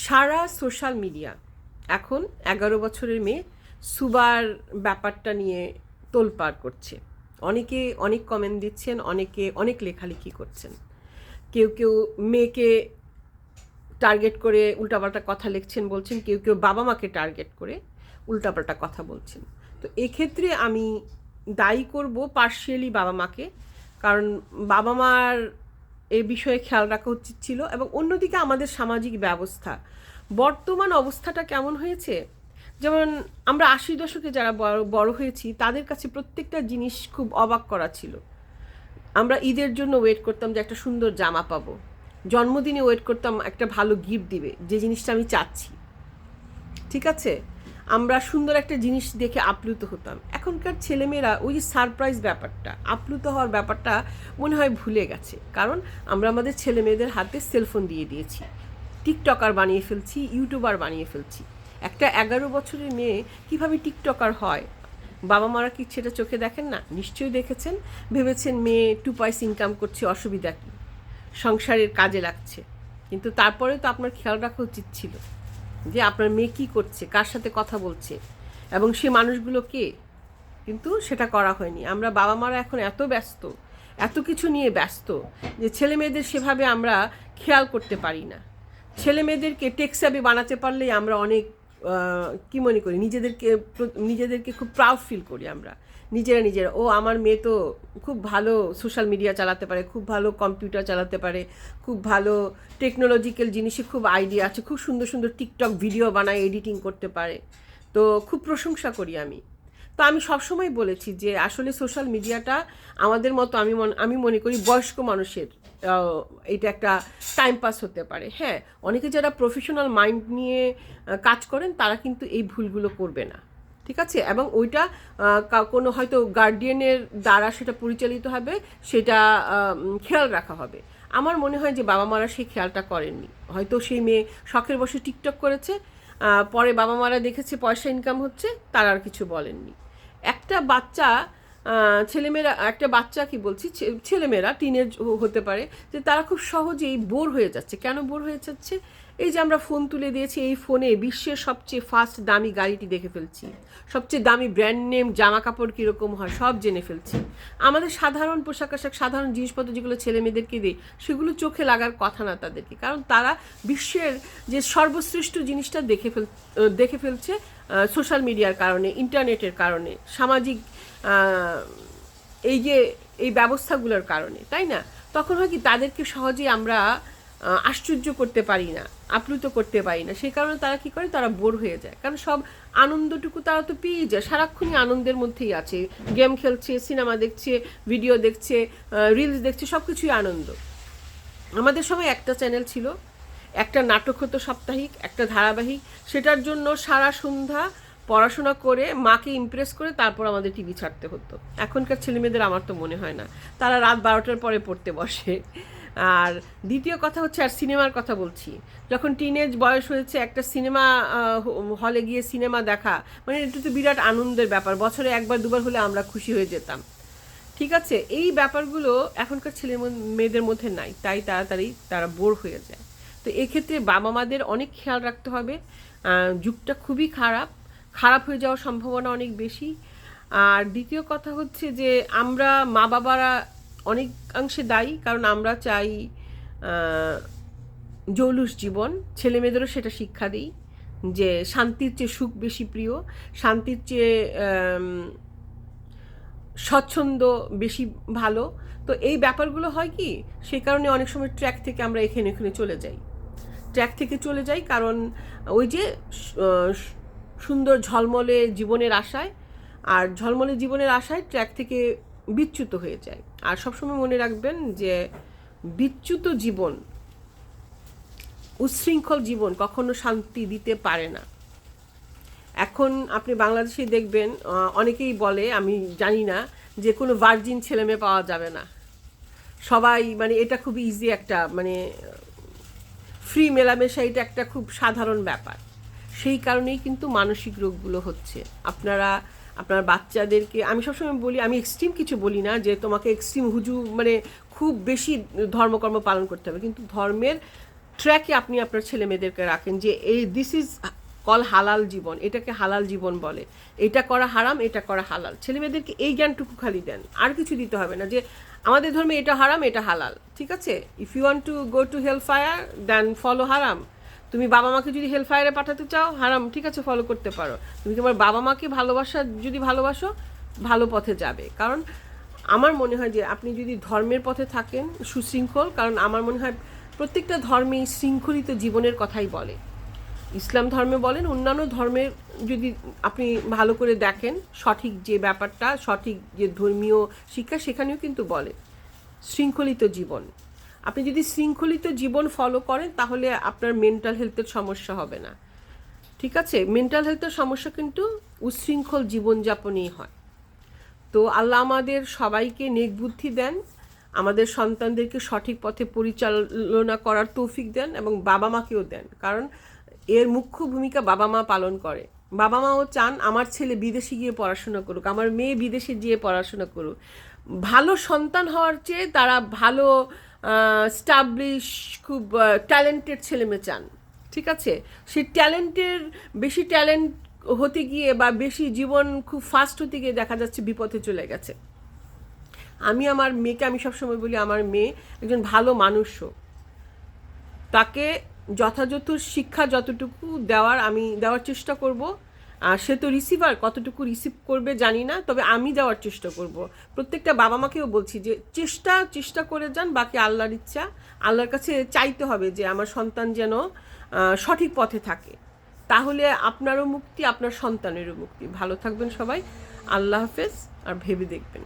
সারা social media. এখন এগারো বছরের মেয়ে সুবার ব্যাপারটা নিয়ে তোলপাড় করছে। অনেকে অনেক কমেন্ট দিচ্ছেন, অনেকে অনেক লেখালেখি করছেন। কেউ কেউ মেয়েকে টার্গেট করে উল্টাপাল্টা কথা লিখছেন বলছেন, কেউ কেউ বাবা মাকে টার্গেট করে উল্টাপাল্টা কথা বলছেন। তো এক্ষেত্রে আমি দায়ী করব পার্শিয়ালি বাবা মাকে, কারণ বাবা মার এ বিষয়ে খেয়াল রাখা উচিত ছিল এবং অন্যদিকে আমাদের সামাজিক ব্যবস্থা। বর্তমান অবস্থাটা কেমন হয়েছে? যেমন আমরা আশি দশকে যারা বড় বড় হয়েছি, তাদের কাছে প্রত্যেকটা জিনিস খুব অবাক করা ছিল। আমরা ঈদের জন্য ওয়েট করতাম যে একটা সুন্দর জামা পাবো। জন্মদিনে ওয়েট করতাম একটা ভালো গিফট দিবে, যে জিনিসটা আমি চাচ্ছি। ঠিক আছে? আমরা সুন্দর একটা জিনিস দেখে আপ্লুত হতাম। এখনকার ছেলেমেয়েরা ওই যে সারপ্রাইজ ব্যাপারটা, আপ্লুত হওয়ার ব্যাপারটা মনে হয় ভুলে গেছে। কারণ আমরা আমাদের ছেলে মেয়েদের হাতে সেলফোন দিয়ে দিয়েছি। টিকটকার বানিয়ে ফেলছি, ইউটিউবার বানিয়ে ফেলছি। একটা এগারো বছরের মেয়ে কীভাবে টিকটকার হয়? বাবা মারা কি সেটা চোখে দেখেন না? নিশ্চয়ই দেখেছেন। ভেবেছেন মেয়ে টু পয়স ইনকাম করছে, অসুবিধা কী? সংসারের কাজে লাগছে। কিন্তু তারপরে তো আপনার খেয়াল রাখা উচিত ছিল। যে আপনার মেয়ে কী করছে, কার সাথে কথা বলছে, এবং সে মানুষগুলো কে? কিন্তু সেটা করা হয়নি। আমরা বাবা মারা এখন এত ব্যস্ত, এত কিছু নিয়ে ব্যস্ত যে ছেলে মেয়েদের সেভাবে আমরা খেয়াল করতে পারি না। ছেলে মেয়েদেরকে টেক্সাবি বানাতে পারলেই আমরা অনেক কি মনে করি? নিজেদেরকে নিজেদেরকে খুব প্রাউড ফিল করি আমরা। নিজেরা নিজেরা। ও আমার মেয়ে তো খুব ভালো সোশ্যাল মিডিয়া চালাতে পারে, খুব ভালো কম্পিউটার চালাতে পারে, খুব ভালো টেকনোলজিক্যাল জিনিসে খুব আইডিয়া আছে, খুব সুন্দর সুন্দর টিকটক ভিডিও বানায় এডিটিং করতে পারে। তো খুব প্রশংসা করি আমি। তো আমি সবসময় বলেছি যে আসলে সোশ্যাল মিডিয়াটা আমাদের মতো আমি আমি মনে করি বয়স্ক মানুষের এটা একটা টাইম পাস হতে পারে। হ্যাঁ অনেকে যারা প্রফেশনাল মাইন্ড নিয়ে কাজ করেন, তারা কিন্তু এই ভুলগুলো করবে না। ঠিক আছে? এবং ওইটা কোনো হয়তো গার্ডিয়ানের দ্বারা সেটা পরিচালিত হবে, সেটা খেয়াল রাখা হবে। আমার মনে হয় যে বাবা মারা সেই খেয়ালটা করেননি। হয়তো সেই মেয়ে শখের বসে টিকটক করেছে পরে বাবা মারা দেখেছে পয়সা ইনকাম হচ্ছে, তারা আর কিছু বলেননি। একটা বাচ্চা ছেলেমেয়েরা, একটা বাচ্চা কি বলছি ছেলেমেয়েরা টিনেজ হতে পারে, যে তারা খুব সহজেই বোর হয়ে যাচ্ছে। কেন বোর হয়ে যাচ্ছে? এই যে আমরা ফোন তুলে দিয়েছি, এই ফোনে বিশ্বের সবচেয়ে ফার্স্ট দামি গাড়িটি দেখে ফেলছি। সবচেয়ে দামি ব্র্যান্ড নেম জামা কাপড় কীরকম হয়, সব জেনে ফেলছি। আমাদের সাধারণ পোশাক আশাক, সাধারণ জিনিসপত্র যেগুলো ছেলে মেয়েদেরকে দিই, সেগুলো চোখে লাগার কথা না তাদেরকে। কারণ তারা বিশ্বের যে সর্বশ্রেষ্ঠ জিনিসটা দেখে ফেল, দেখে ফেলছে সোশ্যাল মিডিয়ার কারণে ইন্টারনেটের কারণে, সামাজিক এই যে, এই ব্যবস্থাগুলোর কারণে, তাই না? তখন হয় কি, তাদেরকে সহজেই আমরা আশ্চর্য করতে পারি না, আপ্লুত করতে পারি না। সেই কারণে তারা কি করে? তারা বোর হয়ে যায়। কারণ সব আনন্দটুকু তারা তো পেয়ে যায়। সারাক্ষণই আনন্দের মধ্যেই আছে। গেম খেলছে সিনেমা দেখছে ভিডিও দেখছে রিলস দেখছে সব কিছুই আনন্দ। আমাদের সময় একটা চ্যানেল ছিল একটা নাটক হতো সাপ্তাহিক, একটা ধারাবাহিক, সেটার জন্য সারা সন্ধ্যা পড়াশোনা করে মাকে ইমপ্রেস করে তারপর আমাদের টিভি ছাড়তে হতো। এখনকার ছেলেমেয়েদের আমার তো মনে হয় না। তারা রাত বারোটার পরে পড়তে বসে। আর দ্বিতীয় কথা হচ্ছে, আর সিনেমার কথা বলছি। যখন টিনেজ বয়স হয়েছে, একটা সিনেমা হলে গিয়ে সিনেমা দেখা মানে এটা তো বিরাট আনন্দের ব্যাপার। বছরে একবার, দুবার হলে আমরা খুশি হয়ে যেতাম। ঠিক আছে, এই ব্যাপারগুলো এখনকার ছেলে মেয়েদের মধ্যে নাই। তাই তাড়াতাড়ি তারা বোর হয়ে যায়। তো এক্ষেত্রে বাবা মাদের অনেক খেয়াল রাখতে হবে। যুগটা খুবই খারাপ। খারাপ হয়ে যাওয়ার সম্ভাবনা অনেক বেশি। আর দ্বিতীয় কথা হচ্ছে যে, আমরা মা বাবারা অনেকাংশে দায়ী, কারণ আমরা চাই জৌলুস জীবন। ছেলে মেয়েদেরও সেটা শিক্ষা দিই যে, শান্তির চেয়ে সুখ বেশি প্রিয়, শান্তির চেয়ে স্বচ্ছন্দ বেশি ভালো। তো এই ব্যাপারগুলো হয় কি, সেই কারণে অনেক সময় ট্র্যাক থেকে আমরা এখানে এখানে চলে যাই। ট্র্যাক থেকে চলে যাই, কারণ ওই যে সুন্দর ঝলমলে জীবনের আশায়, আর ঝলমলে জীবনের আশায় ট্র্যাক থেকে বিচ্যুত হয়ে যায় আর সবসময় মনে রাখবেন যে, বিচ্যুত জীবন, উচ্ছৃঙ্খল জীবন কখনো শান্তি দিতে পারে না। এখন আপনি বাংলাদেশে দেখবেন অনেকেই বলে, আমি জানি না, যে কোনো ভার্জিন ছেলে মেয়ে পাওয়া যাবে না। সবাই মানে এটা খুব ইজি একটা মানে ফ্রি মেলামেশা এটা একটা খুব সাধারণ ব্যাপার। সেই কারণেই কিন্তু মানসিক রোগগুলো হচ্ছে। আপনারা, আপনার বাচ্চাদেরকে, আমি সবসময় বলি, আমি এক্সট্রিম কিছু বলি না যে তোমাকে এক্সট্রিম হুজু মানে খুব বেশি ধর্মকর্ম পালন করতে হবে। কিন্তু ধর্মের ট্র্যাকে আপনি আপনার ছেলে মেয়েদেরকে রাখেন যে, এই দিস ইজ কল হালাল জীবন। এটাকে হালাল জীবন বলে। এটা করা হারাম, এটা করা হালাল। ছেলে মেয়েদেরকে এই জ্ঞানটুকু খালি দেন। আর কিছু দিতে হবে না যে আমাদের ধর্মে এটা হারাম, এটা হালাল, ঠিক আছে? If you want to go to hell fire then follow হারাম। তুমি বাবা মাকে যদি হেল ফায়ারে পাঠাতে চাও, হারাম, ঠিক আছে ফলো করতে পারো। তুমি তোমার বাবা মাকে ভালোবাসা, যদি ভালোবাসো, ভালো পথে যাবে। কারণ আমার মনে হয় যে আপনি যদি ধর্মের পথে থাকেন, সুশৃঙ্খল, কারণ আমার মনে হয় প্রত্যেকটা ধর্মেই শৃঙ্খলিত জীবনের কথাই বলে। ইসলাম ধর্মে বলেন, অন্যান্য ধর্মের যদি আপনি ভালো করে দেখেন সঠিক যে ব্যাপারটা, সঠিক যে ধর্মীয় শিক্ষা, সেখানেও কিন্তু বলে শৃঙ্খলিত জীবন। আপনি যদি শৃঙ্খলিত জীবন ফলো করেন, তাহলে আপনার মেন্টাল হেলথের সমস্যা হবে না। ঠিক আছে? মেন্টাল হেলথের সমস্যা কিন্তু উচ্ছৃঙ্খল জীবনযাপনেই হয়। তো আল্লাহ আমাদের সবাইকে নেক বুদ্ধি দেন, আমাদের সন্তানদেরকে সঠিক পথে পরিচালনা করার তৌফিক দেন এবং বাবা মাকেও দেন। কারণ এর মুখ্য ভূমিকা বাবা মা পালন করে। বাবা মাও চান আমার ছেলে বিদেশে গিয়ে পড়াশোনা করুক, আমার মেয়ে বিদেশে গিয়ে পড়াশোনা করুক। ভালো সন্তান হওয়ার চেয়ে তারা ভালো স্টাবলিশ খুব ট্যালেন্টেড ছেলে মেয়ে চান, ঠিক আছে? সেই ট্যালেন্টের বেশি ট্যালেন্ট হতে গিয়ে বা বেশি জীবন খুব ফাস্ট হতে গিয়ে দেখা যাচ্ছে বিপথে চলে গেছে। আমি আমার মেয়েকে, আমি সবসময় বলি আমার মেয়ে একজন ভালো মানুষ হোক তাকে যথাযথ শিক্ষা যতটুকু দেওয়ার আমি দেওয়ার চেষ্টা করব। আর সে তো রিসিভার কতটুকু রিসিভ করবে জানি না, তবে আমি দেওয়ার চেষ্টা করব। প্রত্যেকটা বাবা মাকেও বলছি যে চেষ্টা চেষ্টা করে যান, বাকি আল্লাহর ইচ্ছা, আল্লাহর কাছে চাইতে হবে যে আমার সন্তান যেন সঠিক পথে থাকে। তাহলে আপনারও মুক্তি, আপনার সন্তানেরও মুক্তি। ভালো থাকবেন সবাই। আল্লাহ হাফেজ, আর ভেবে দেখবেন।